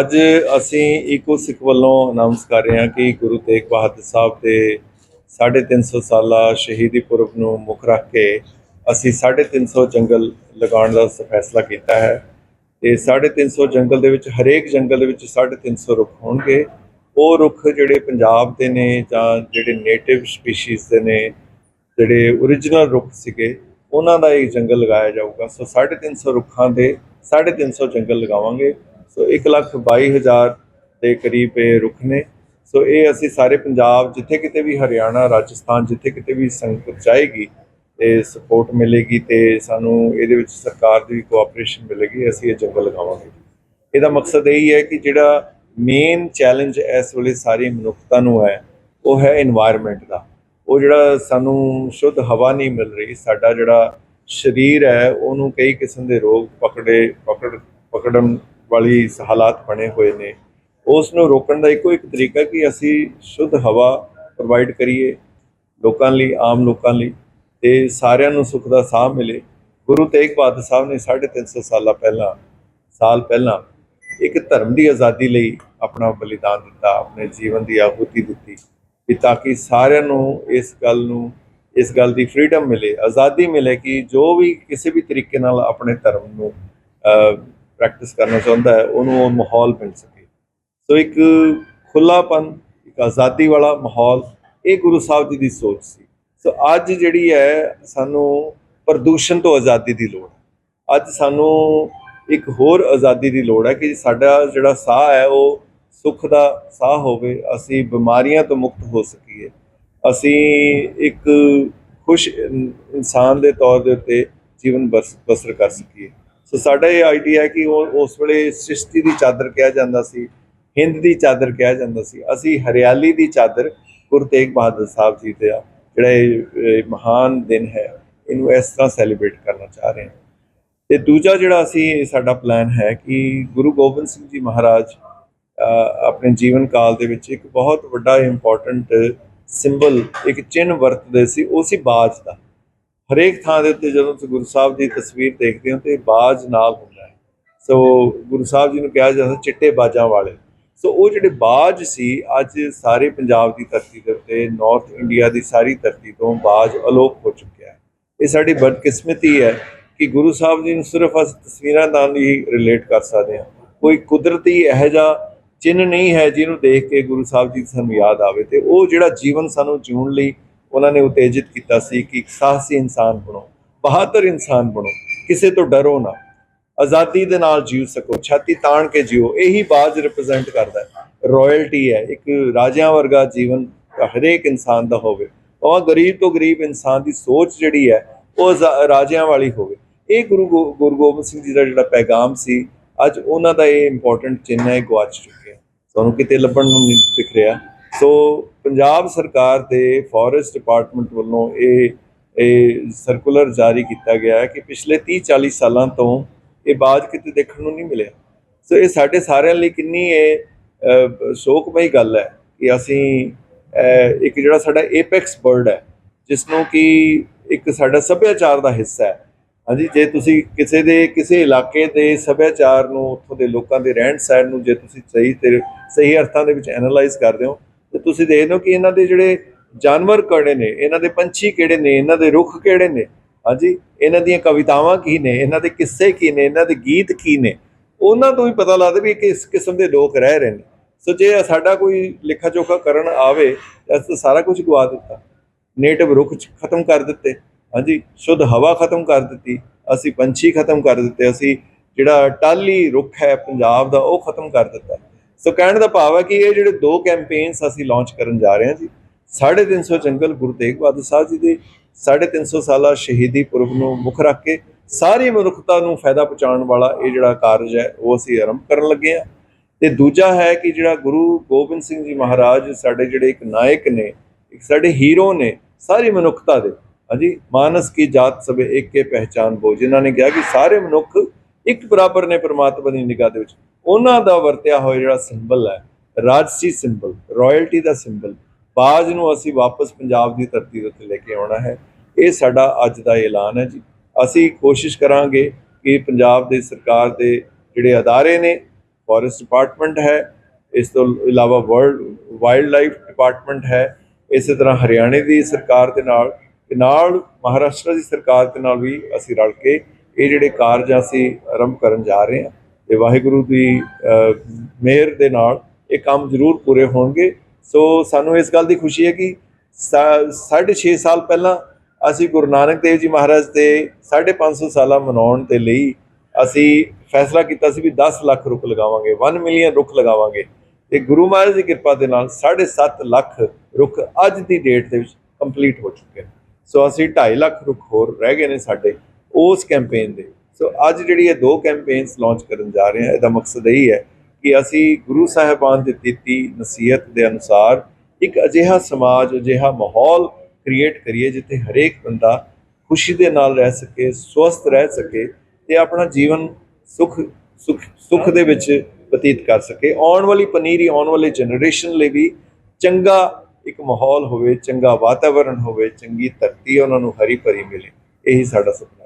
ਅੱਜ ਅਸੀਂ ਇਕੋ ਸਿੱਖ ਵੱਲੋਂ ਅਨਾਉਂਸ ਕਰ ਰਹੇ ਹਾਂ ਕਿ ਗੁਰੂ ਤੇਗ ਬਹਾਦਰ ਸਾਹਿਬ ਦੇ 350 ਸਾਲਾ ਸ਼ਹੀਦੀ ਪੁਰਬ ਨੂੰ ਮੁੱਖ ਰੱਖ ਕੇ ਅਸੀਂ 350 ਜੰਗਲ ਲਗਾਉਣ ਦਾ ਫੈਸਲਾ ਕੀਤਾ ਹੈ। ਤੇ 350 ਜੰਗਲ ਦੇ ਵਿੱਚ, ਹਰੇਕ ਜੰਗਲ ਦੇ ਵਿੱਚ 350 ਰੁੱਖ ਹੋਣਗੇ। ਉਹ ਰੁੱਖ ਜਿਹੜੇ ਪੰਜਾਬ ਦੇ ਨੇ ਜਾਂ ਜਿਹੜੇ ਨੇਟਿਵ ਸਪੀਸੀਜ਼ ਦੇ ਨੇ, ਜਿਹੜੇ origignal ਰੁੱਖ ਸੀਗੇ, ਉਹਨਾਂ ਦਾ ਇਹ ਜੰਗਲ ਲਗਾਇਆ ਜਾਊਗਾ। ਸੋ 350 ਰੁੱਖਾਂ ਦੇ 350 ਜੰਗਲ ਲਗਾਵਾਂਗੇ। ਸੋ 122000 ਦੇ ਕਰੀਬ ਇਹ ਰੁੱਖ ਨੇ। ਸੋ ਇਹ ਅਸੀਂ ਸਾਰੇ ਪੰਜਾਬ ਜਿੱਥੇ ਕਿਤੇ ਵੀ ਹਰਿਆਣਾ, ਰਾਜਸਥਾਨ ਜਿੱਥੇ ਕਿਤੇ ਵੀ ਸੰਗਤ ਚਾਹੇਗੀ ਤੇ ਸਪੋਰਟ ਮਿਲੇਗੀ ਤੇ ਸਾਨੂੰ ਇਹਦੇ ਵਿੱਚ ਸਰਕਾਰ ਦੀ ਕੋਆਪਰੇਸ਼ਨ ਮਿਲੇਗੀ, ਅਸੀਂ ਇਹ ਜੰਗਲ ਲਗਾਵਾਂਗੇ। ਇਹਦਾ ਮਕਸਦ ਇਹ ਹੈ ਕਿ ਜਿਹੜਾ ਮੇਨ ਚੈਲੰਜ ਇਸ ਵੇਲੇ ਸਾਰੀ ਮਨੁੱਖਤਾ ਨੂੰ ਹੈ, ਉਹ ਹੈ এনवायरमेंट ਦਾ। ਉਹ ਜਿਹੜਾ ਸਾਨੂੰ ਸ਼ੁੱਧ ਹਵਾ ਨਹੀਂ ਮਿਲ ਰਹੀ, ਸਾਡਾ ਜਿਹੜਾ ਸਰੀਰ ਹੈ, ਉਹਨੂੰ ਕਈ ਕਿਸਮ ਦੇ ਰੋਗ ਪਕੜੇ, ਪਕੜ, ਪਕੜਨ ਵਾਲੀ ਹਾਲਾਤ ਬਣੇ ਹੋਏ ਨੇ। ਉਸ ਨੂੰ ਰੋਕਣ ਦਾ ਇੱਕੋ ਇੱਕ ਤਰੀਕਾ ਕਿ ਅਸੀਂ ਸ਼ੁੱਧ ਹਵਾ ਪ੍ਰੋਵਾਈਡ ਕਰੀਏ ਲੋਕਾਂ ਲਈ, ਆਮ ਲੋਕਾਂ ਲਈ, ਤੇ ਸਾਰਿਆਂ ਨੂੰ ਸੁੱਖ ਦਾ ਸਾਹ ਮਿਲੇ। ਗੁਰੂ ਤੇਗ ਬਹਾਦਰ ਸਾਹਿਬ ਨੇ 350 ਸਾਲਾਂ ਪਹਿਲਾਂ, ਸਾਲ ਪਹਿਲਾਂ ਇੱਕ ਧਰਮ ਦੀ ਆਜ਼ਾਦੀ ਲਈ ਆਪਣਾ ਬਲੀਦਾਨ ਦਿੱਤਾ, ਆਪਣੇ ਜੀਵਨ ਦੀ ਆਹੂਤੀ ਦਿੱਤੀ ਕਿ ਤਾਂ ਕਿ ਸਾਰਿਆਂ ਨੂੰ ਇਸ ਗੱਲ ਨੂੰ ਇਸ ਗੱਲ ਦੀ ਫ੍ਰੀडम ਮਿਲੇ, ਆਜ਼ਾਦੀ ਮਿਲੇ ਕਿ ਜੋ ਵੀ ਕਿਸੇ ਵੀ ਤਰੀਕੇ ਨਾਲ ਆਪਣੇ ਧਰਮ ਨੂੰ ਪ੍ਰੈਕਟਿਸ ਕਰਨਾ ਚਾਹੁੰਦਾ ਹੈ, ਉਹਨੂੰ ਉਹ ਮਾਹੌਲ ਮਿਲ ਸਕੇ। ਸੋ ਇੱਕ ਖੁੱਲਾਪਨ, ਇੱਕ ਆਜ਼ਾਦੀ ਵਾਲਾ ਮਾਹੌਲ, ਇਹ ਗੁਰੂ ਸਾਹਿਬ ਜੀ ਦੀ ਸੋਚ ਸੀ। ਸੋ ਅੱਜ ਜਿਹੜੀ ਹੈ, ਸਾਨੂੰ ਪ੍ਰਦੂਸ਼ਣ ਤੋਂ ਆਜ਼ਾਦੀ ਦੀ ਲੋੜ ਹੈ। ਅੱਜ ਸਾਨੂੰ ਇੱਕ ਹੋਰ ਆਜ਼ਾਦੀ ਦੀ ਲੋੜ ਹੈ ਕਿ ਸਾਡਾ ਜਿਹੜਾ ਸਾਹ ਹੈ, ਉਹ ਸੁੱਖ ਦਾ ਸਾਹ ਹੋਵੇ, ਅਸੀਂ ਬਿਮਾਰੀਆਂ ਤੋਂ ਮੁਕਤ ਹੋ ਸਕੀਏ। ਅਸੀਂ ਇੱਕ ਖੁਸ਼ ਇਨਸਾਨ ਦੇ ਤੌਰ ਦੇ ਉੱਤੇ ਜੀਵਨ ਬਸ- ਬਸਰ ਕਰ ਸਕੀਏ। ਸੋ ਸਾਡਾ ਇਹ ਆਈਡੀਆ ਹੈ ਕਿ ਉਹ, ਉਸ ਵੇਲੇ ਸ੍ਰਿਸ਼ਟੀ ਦੀ ਚਾਦਰ ਕਿਹਾ ਜਾਂਦਾ ਸੀ, ਹਿੰਦ ਦੀ ਚਾਦਰ ਕਿਹਾ ਜਾਂਦਾ ਸੀ। ਅਸੀਂ ਹਰਿਆਲੀ ਦੀ ਚਾਦਰ ਗੁਰੂ ਤੇਗ ਬਹਾਦਰ ਸਾਹਿਬ ਜੀ ਦਾ ਜਿਹੜਾ ਇਹ ਮਹਾਨ ਦਿਨ ਹੈ, ਇਹਨੂੰ ਇਸ ਤਰ੍ਹਾਂ ਸੈਲੀਬ੍ਰੇਟ ਕਰਨਾ ਚਾਹ ਰਹੇ ਹਾਂ। ਤੇ ਦੂਜਾ ਜਿਹੜਾ ਅਸੀਂ, ਸਾਡਾ ਪਲਾਨ ਹੈ ਕਿ ਗੁਰੂ ਗੋਬਿੰਦ ਸਿੰਘ ਜੀ ਮਹਾਰਾਜ ਆਪਣੇ ਜੀਵਨ ਕਾਲ ਦੇ ਵਿੱਚ ਇੱਕ ਬਹੁਤ ਵੱਡਾ ਇੰਪੋਰਟੈਂਟ ਸਿੰਬਲ ਇੱਕ ਚਿੰਨ੍ਹ ਵਰਤਦੇ ਸੀ, ਉਹ ਸੀ ਬਾਜ ਦਾ। ਹਰੇਕ ਥਾਂ ਦੇ ਉੱਤੇ ਜਦੋਂ ਤੁਸੀਂ ਗੁਰੂ ਸਾਹਿਬ ਦੀ ਤਸਵੀਰ ਦੇਖਦੇ ਹੋ ਤੇ ਬਾਜ ਨਾਲ ਹੁੰਦਾ ਹੈ। ਸੋ ਗੁਰੂ ਸਾਹਿਬ ਜੀ ਨੂੰ ਕਿਹਾ ਜਾਂਦਾ ਚਿੱਟੇ ਬਾਜਾਂ ਵਾਲੇ। ਸੋ ਉਹ ਜਿਹੜੇ ਬਾਜ ਸੀ, ਅੱਜ ਸਾਰੇ ਪੰਜਾਬ ਦੀ ਧਰਤੀ ਦੇ ਉੱਤੇ ਨਾਰਥ ਇੰਡੀਆ ਦੀ ਸਾਰੀ ਧਰਤੀ ਤੋਂ ਬਾਜ ਅਲੋਪ ਹੋ ਚੁੱਕਿਆ ਹੈ। ਇਹ ਸਾਡੀ ਬਦਕਿਸਮਤੀ ਹੈ ਕਿ ਗੁਰੂ ਸਾਹਿਬ ਜੀ ਨੂੰ ਸਿਰਫ ਅਸੀਂ ਤਸਵੀਰਾਂ ਨਾਲ ਹੀ ਰਿਲੇਟ ਕਰ ਸਕਦੇ ਹਾਂ। ਕੋਈ ਕੁਦਰਤੀ ਇਹੋ ਜਿਹਾ ਚਿੰਨ੍ਹ ਨਹੀਂ ਹੈ ਜਿਹਨੂੰ ਦੇਖ ਕੇ ਗੁਰੂ ਸਾਹਿਬ ਜੀ ਸਾਨੂੰ ਯਾਦ ਆਵੇ ਤੇ ਉਹ ਜਿਹੜਾ ਜੀਵਨ ਸਾਨੂੰ ਜਿਉਣ ਲਈ ਉਹਨਾਂ ਨੇ ਉਤੇਜਿਤ ਕੀਤਾ ਸੀ ਕਿ ਇੱਕ ਸਾਹਸੀ ਇਨਸਾਨ ਬਣੋ, ਬਹਾਦਰ ਇਨਸਾਨ ਬਣੋ, ਕਿਸੇ ਤੋਂ ਡਰੋ ਨਾ, ਆਜ਼ਾਦੀ ਦੇ ਨਾਲ ਜੀਉ ਸਕੋ, ਛਾਤੀ ਤਾਣ ਕੇ ਜਿਓ, ਇਹੀ ਬਾਜ ਰਿਪਰੈਜ਼ੈਂਟ ਕਰਦਾ ਹੈ। ਰਾਇਲਟੀ ਹੈ, ਇੱਕ ਰਾਜਿਆਂ ਵਰਗਾ ਜੀਵਨ ਹਰੇਕ ਇਨਸਾਨ ਦਾ ਹੋਵੇ। ਉਹ ਗਰੀਬ ਤੋਂ ਗਰੀਬ ਇਨਸਾਨ ਦੀ ਸੋਚ ਜਿਹੜੀ ਹੈ, ਉਹ ਜ਼- ਰਾਜਿਆਂ ਵਾਲੀ ਹੋਵੇ। ਇਹ ਗੁਰੂ ਗੋ- ਗੁਰੂ ਗੋਬਿੰਦ ਸਿੰਘ ਜੀ ਦਾ ਜਿਹੜਾ ਪੈਗਾਮ ਸੀ ਅੱਜ ਉਹਨਾਂ ਦਾ ਇਹ ਇੰਪੋਰਟੈਂਟ ਚਿੰਨ੍ਹ ਹੈ ਗਵਾਚ ਚੁੱਕਿਆ ਤੁਹਾਨੂੰ ਕਿਤੇ ਲੱਭਣ ਨੂੰ ਨਹੀਂ ਦਿਖ ਰਿਹਾ। ਸੋ ਪੰਜਾਬ ਸਰਕਾਰ ਦੇ ਫੋਰੈਸਟ ਡਿਪਾਰਟਮੈਂਟ ਵੱਲੋਂ ਇਹ ਇਹ ਸਰਕੂਲਰ ਜਾਰੀ ਕੀਤਾ ਗਿਆ ਹੈ ਕਿ ਪਿਛਲੇ 30 40 ਸਾਲਾਂ ਤੋਂ ਇਹ ਬਾਜ ਕਿਤੇ ਦੇਖਣ ਨੂੰ ਨਹੀਂ ਮਿਲਿਆ। ਸੋ ਇਹ ਸਾਡੇ ਸਾਰਿਆਂ ਲਈ ਕਿੰਨੀ ਇਹ ਸ਼ੋਕਮਈ ਗੱਲ ਹੈ ਕਿ ਅਸੀਂ ਇੱਕ ਜਿਹੜਾ ਸਾਡਾ ਏਪੈਕਸ ਬਰਡ ਹੈ ਜਿਸ ਨੂੰ ਕਿ ਇੱਕ ਸਾਡਾ ਸੱਭਿਆਚਾਰ ਦਾ ਹਿੱਸਾ ਹੈ ਹਾਂਜੀ, ਜੇ ਤੁਸੀਂ ਕਿਸੇ ਦੇ, ਕਿਸੇ ਇਲਾਕੇ ਦੇ ਸੱਭਿਆਚਾਰ ਨੂੰ, ਉੱਥੋਂ ਦੇ ਲੋਕਾਂ ਦੇ ਰਹਿਣ ਸਹਿਣ ਨੂੰ ਜੇ ਤੁਸੀਂ ਸਹੀ ਤੇ, ਸਹੀ ਅਰਥਾਂ ਦੇ ਵਿੱਚ ਐਨਾਲਾਈਜ਼ ਕਰਦੇ ਹੋ, ਤੇ ਤੁਸੀਂ ਦੇਖਦੇ ਹੋ ਕਿ ਇਹਨਾਂ ਦੇ ਜਿਹੜੇ ਜਾਨਵਰ ਕਿਹੜੇ ਨੇ, ਇਹਨਾਂ ਦੇ ਪੰਛੀ ਕਿਹੜੇ ਨੇ, ਇਹਨਾਂ ਦੇ ਰੁੱਖ ਕਿਹੜੇ ਨੇ? ਹਾਂਜੀ, ਇਹਨਾਂ ਦੀਆਂ ਕਵਿਤਾਵਾਂ ਕੀ ਨੇ, ਇਹਨਾਂ ਦੇ ਕਿੱਸੇ ਕੀ ਨੇ, ਇਹਨਾਂ ਦੇ ਗੀਤ ਕੀ ਨੇ? ਉਹਨਾਂ ਤੋਂ ਵੀ ਪਤਾ ਲੱਗਦਾ ਵੀ ਇਹ ਕਿਸ ਕਿਸਮ ਦੇ ਲੋਕ ਰਹਿ ਰਹੇ ਨੇ। ਸੋ ਜੇ ਸਾਡਾ ਕੋਈ ਲਿਖਾ ਜੋਖਾ ਕਰਨ ਆਵੇ, ਤਾਂ ਅਸੀਂ ਤਾਂ ਸਾਰਾ ਕੁਝ ਗਵਾ ਦਿੱਤਾ। ਨੇਟਿਵ ਰੁੱਖ ਚ ਖਤਮ ਕਰ ਦਿੱਤੇ। ਹਾਂਜੀ, ਸ਼ੁੱਧ ਹਵਾ ਖਤਮ ਕਰ ਦਿੱਤੀ, ਅਸੀਂ ਪੰਛੀ ਖਤਮ ਕਰ ਦਿੱਤੇ, ਅਸੀਂ ਜਿਹੜਾ ਟਾਲੀ ਰੁੱਖ ਹੈ ਪੰਜਾਬ ਦਾ, ਉਹ ਖਤਮ ਕਰ ਦਿੱਤਾ। ਸੋ ਕਹਿਣ ਦਾ ਭਾਵ ਹੈ ਕਿ ਇਹ ਜਿਹੜੇ ਦੋ ਕੈਂਪੇਨਸ ਅਸੀਂ ਲਾਂਚ ਕਰਨ ਜਾ ਰਹੇ ਹਾਂ ਜੀ 350 ਜੰਗਲ ਗੁਰੂ ਤੇਗ ਬਹਾਦਰ ਸਾਹਿਬ ਜੀ ਦੇ 350 ਸਾਲਾ ਸ਼ਹੀਦੀ ਪੁਰਬ ਨੂੰ ਮੁੱਖ ਰੱਖ ਕੇ ਸਾਰੀ ਮਨੁੱਖਤਾ ਨੂੰ ਫਾਇਦਾ ਪਹੁੰਚਾਉਣ ਵਾਲਾ ਇਹ ਜਿਹੜਾ ਕਾਰਜ ਹੈ, ਉਹ ਅਸੀਂ ਆਰੰਭ ਕਰਨ ਲੱਗੇ ਹਾਂ। ਤੇ ਦੂਜਾ ਹੈ ਕਿ ਜਿਹੜਾ ਗੁਰੂ ਗੋਬਿੰਦ ਸਿੰਘ ਜੀ ਮਹਾਰਾਜ ਸਾਡੇ ਜਿਹੜੇ ਇੱਕ ਨਾਇਕ ਨੇ, ਇੱਕ ਸਾਡੇ ਹੀਰੋ ਨੇ, ਸਾਰੀ ਮਨੁੱਖਤਾ ਦੇ ਹਾਂਜੀ, ਮਾਨਸ ਕੀ ਜਾਤ ਸਭੇ ਇੱਕ ਕੇ ਪਹਿਚਾਨ ਬੋ। ਜਿਨ੍ਹਾਂ ਨੇ ਕਿਹਾ ਕਿ ਸਾਰੇ ਮਨੁੱਖ ਇੱਕ ਬਰਾਬਰ ਨੇ ਪ੍ਰਮਾਤਮਾ ਦੀ ਨਿਗਾਹ ਦੇ ਵਿੱਚ। ਉਹਨਾਂ ਦਾ ਵਰਤਿਆ ਹੋਇਆ ਜਿਹੜਾ ਸਿੰਬਲ ਹੈ, ਰਾਜਸੀ ਸਿੰਬਲ, ਰਾਇਲਟੀ ਦਾ ਸਿੰਬਲ, ਬਾਜ ਨੂੰ ਅਸੀਂ ਵਾਪਸ ਪੰਜਾਬ ਦੀ ਧਰਤੀ ਦੇ ਉੱਤੇ ਲੈ ਕੇ ਆਉਣਾ ਹੈ। ਇਹ ਸਾਡਾ ਅੱਜ ਦਾ ਐਲਾਨ ਹੈ ਜੀ। ਅਸੀਂ ਕੋਸ਼ਿਸ਼ ਕਰਾਂਗੇ ਕਿ ਪੰਜਾਬ ਦੇ ਸਰਕਾਰ ਦੇ ਜਿਹੜੇ ਅਦਾਰੇ ਨੇ ਫੋਰੈਸਟ ਡਿਪਾਰਟਮੈਂਟ ਹੈ, ਇਸ ਤੋਂ ਇਲਾਵਾ ਵਰਲਡ ਵਾਈਲਡ ਲਾਈਫ ਡਿਪਾਰਟਮੈਂਟ ਹੈ, ਇਸੇ ਤਰ੍ਹਾਂ ਹਰਿਆਣੇ ਦੀ ਸਰਕਾਰ ਦੇ ਨਾਲ ਤੇ ਨਾਲ ਮਹਾਰਾਸ਼ਟਰ ਦੀ ਸਰਕਾਰ ਦੇ ਨਾਲ ਵੀ ਅਸੀਂ ਰਲ ਕੇ ਇਹ ਜਿਹੜੇ ਕਾਰਜ ਅਸੀਂ ਆਰੰਭ ਕਰਨ ਜਾ ਰਹੇ ਹਾਂ ਤੇ ਵਾਹਿਗੁਰੂ ਦੀ ਅਹ, ਮਿਹਰ ਦੇ ਨਾਲ ਇਹ ਕੰਮ ਜ਼ਰੂਰ ਪੂਰੇ ਹੋਣਗੇ। ਸੋ ਸਾਨੂੰ ਇਸ ਗੱਲ ਦੀ ਖੁਸ਼ੀ ਹੈ ਕਿ ਸਾ- ਸਾਢੇ ਛੇ ਸਾਲ ਪਹਿਲਾਂ ਅਸੀਂ ਗੁਰੂ ਨਾਨਕ ਦੇਵ ਜੀ ਮਹਾਰਾਜ ਦੇ 550 ਸਾਲਾ ਮਨਾਉਣ ਦੇ ਲਈ ਅਸੀਂ ਫੈਸਲਾ ਕੀਤਾ ਸੀ ਵੀ 10 ਲੱਖ ਰੁੱਖ ਲਗਾਵਾਂਗੇ 1 ਮਿਲੀਅਨ ਰੁੱਖ ਲਗਾਵਾਂਗੇ। ਤੇ ਗੁਰੂ ਮਹਾਰਾਜ ਦੀ ਕਿਰਪਾ ਦੇ ਨਾਲ 7.5 ਲੱਖ ਰੁੱਖ ਅੱਜ ਦੀ ਡੇਟ ਦੇ ਵਿੱਚ ਕੰਪਲੀਟ ਹੋ ਚੁੱਕੇ ਨੇ। ਸੋ ਅਸੀਂ 2.5 ਲੱਖ ਰੁੱਖ ਹੋਰ ਰਹਿ ਗਏ ਨੇ ਸਾਡੇ ਉਸ ਕੈਂਪੇਨ ਦੇ। ਸੋ ਅੱਜ ਜਿਹੜੀ ਇਹ ਦੋ ਕੈਂਪੇਨਸ ਲਾਂਚ ਕਰਨ ਜਾ ਰਹੇ ਹਾਂ, ਇਹਦਾ ਮਕਸਦ ਇਹ ਹੈ ਕਿ ਅਸੀਂ ਗੁਰੂ ਸਾਹਿਬਾਨ ਦੀ ਦਿੱਤੀ ਨਸੀਹਤ ਦੇ ਅਨੁਸਾਰ ਇੱਕ ਅਜਿਹਾ ਸਮਾਜ, ਅਜਿਹਾ ਮਾਹੌਲ ਕ੍ਰੀਏਟ ਕਰੀਏ ਜਿੱਥੇ ਹਰੇਕ ਬੰਦਾ ਖੁਸ਼ੀ ਦੇ ਨਾਲ ਰਹਿ ਸਕੇ, ਸਵਸਥ ਰਹਿ ਸਕੇ ਤੇ ਆਪਣਾ ਜੀਵਨ ਸੁਖ ਸੁਖ ਸੁਖ ਦੇ ਵਿੱਚ ਬਤੀਤ ਕਰ ਸਕੇ। ਆਉਣ ਵਾਲੀ ਪਨੀਰੀ, ਆਉਣ ਵਾਲੇ ਜਨਰੇਸ਼ਨ ਲਈ ਵੀ ਚੰਗਾ ਇੱਕ ਮਾਹੌਲ ਹੋਵੇ, ਚੰਗਾ ਵਾਤਾਵਰਣ ਹੋਵੇ, ਚੰਗੀ ਧਰਤੀ ਉਹਨਾਂ ਨੂੰ ਹਰੀ ਭਰੀ ਮਿਲੇ। ਇਹੀ ਸਾਡਾ ਸੁਪਨਾ।